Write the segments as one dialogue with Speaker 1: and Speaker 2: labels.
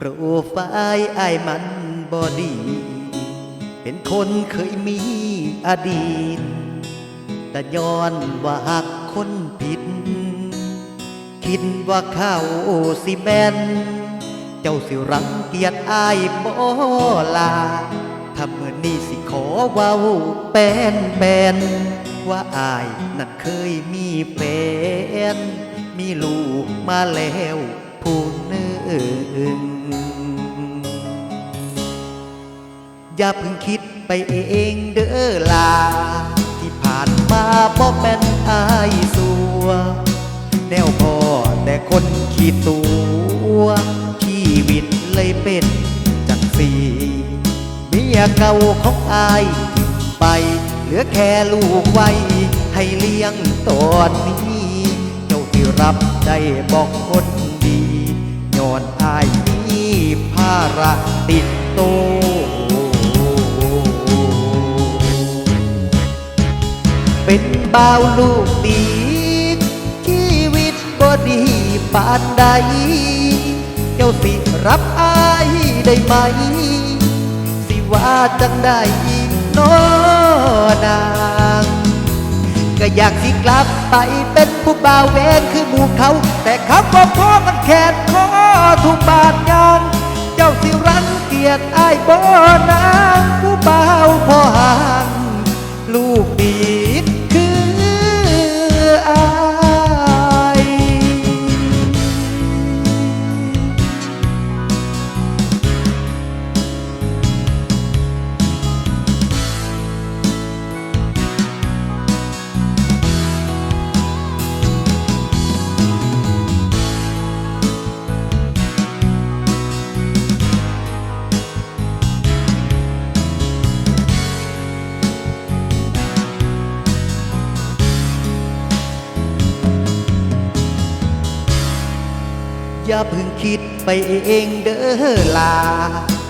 Speaker 1: โปรไฟล์ไอ้มันบอดี เป็นคนเคยมีอดีต แต่ย้อนว่าหักคนผิด คิดว่าเข้าสิแมนเจ้าสิรังเกียจอายบ่ลาถ้าเมื่อนี้สิขอเว้าแปนแปนว่าอายนั้นเคยมีแฟนมีลูกมาแล้วผู้หนึ่ง อย่าเพิ่งคิดไปเองเด้อลา ที่ผ่านมาบ่แม่นอายสัว แนวพอแต่คนขี้ตัวชีวิตเลยเป็นจังสีเมียเก่าของอายทิ้งไป เหลือแค่ลูกไว้ ให้เลี้ยงตอนนี้ เจ้าที่รับได้บอกคนดีย้อนอายมีภาระติดตัว บ่าวลูกดีชีวิตบ่ดีปานใด เจ้าสิรับอายได้ไหม สิว่าจังได้น้อนางก็อยากสิกลับไปเป็นผู้บ่าวเวนคือหมู่เขา แต่คำว่าพ่อมันแขนคอทุกบาทยางเจ้าสิรังเกียจอ้ายบ่นา อย่าเพิ่งคิดไปเองเด้อลา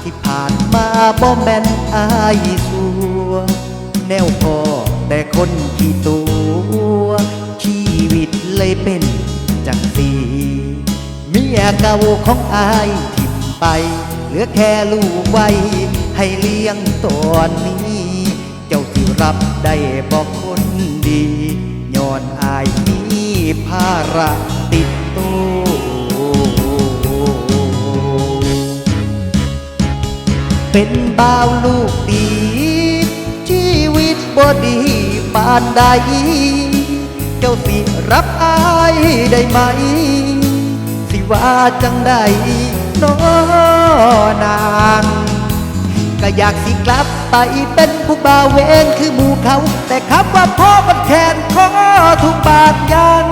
Speaker 1: ที่ผ่านมาบ่แม่นอายสัว แนวพอแต่คนขี้ตัว ชีวิตเลยเป็นจังสีเมียเก่าของอายทิ้มไป เหลือแค่ลูกไว้ ให้เลี้ยงตอนนี้ เจ้าสิรับได้บอกคนดีย้อนอายมีภาระติดตัว เป็นบ่าวลูกดี ชีวิตบ่ดีปานใด เจ้าสิรับอายได้ไหม สิว่าจังได้น้อนางก็อยากสิกลับไปเป็นผู้บ่าวเวนคือหมู่เขา แต่คำว่าพ่อมันแทนขอทุกบาทยาง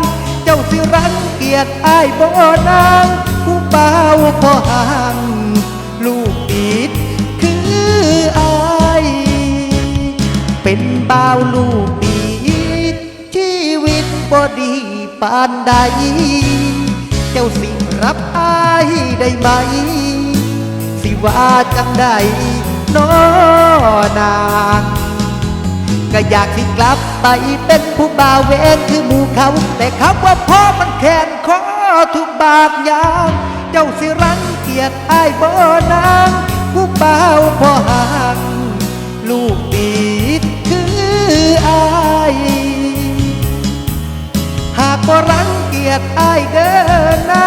Speaker 1: เจ้าสิรังเกียจอายบ่นางผู้บ่าวพ่อหา บ่ดีปานใด เจ้าสิรับอายได้ไหม สิว่าจังได้น้อนางก็อยากสิกลับไปเป็นผู้บ่าวเวนคือหมู่เขา แต่คำว่าพ่อมันแขนคอทุกบาทยางเจ้าสิรังเกียจอายบ่นางผู้บ่าวพ่อ ยดอายเดินนา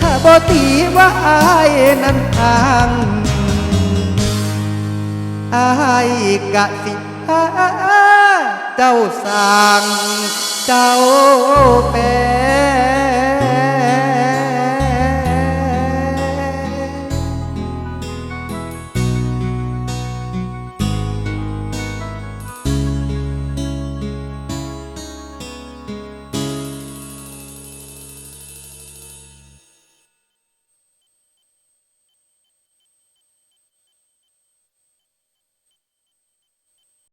Speaker 1: ถ้าบ่ตีว่าอายนั้นทางอายกะสิหาเจ้าสั่งเจ้าแป็น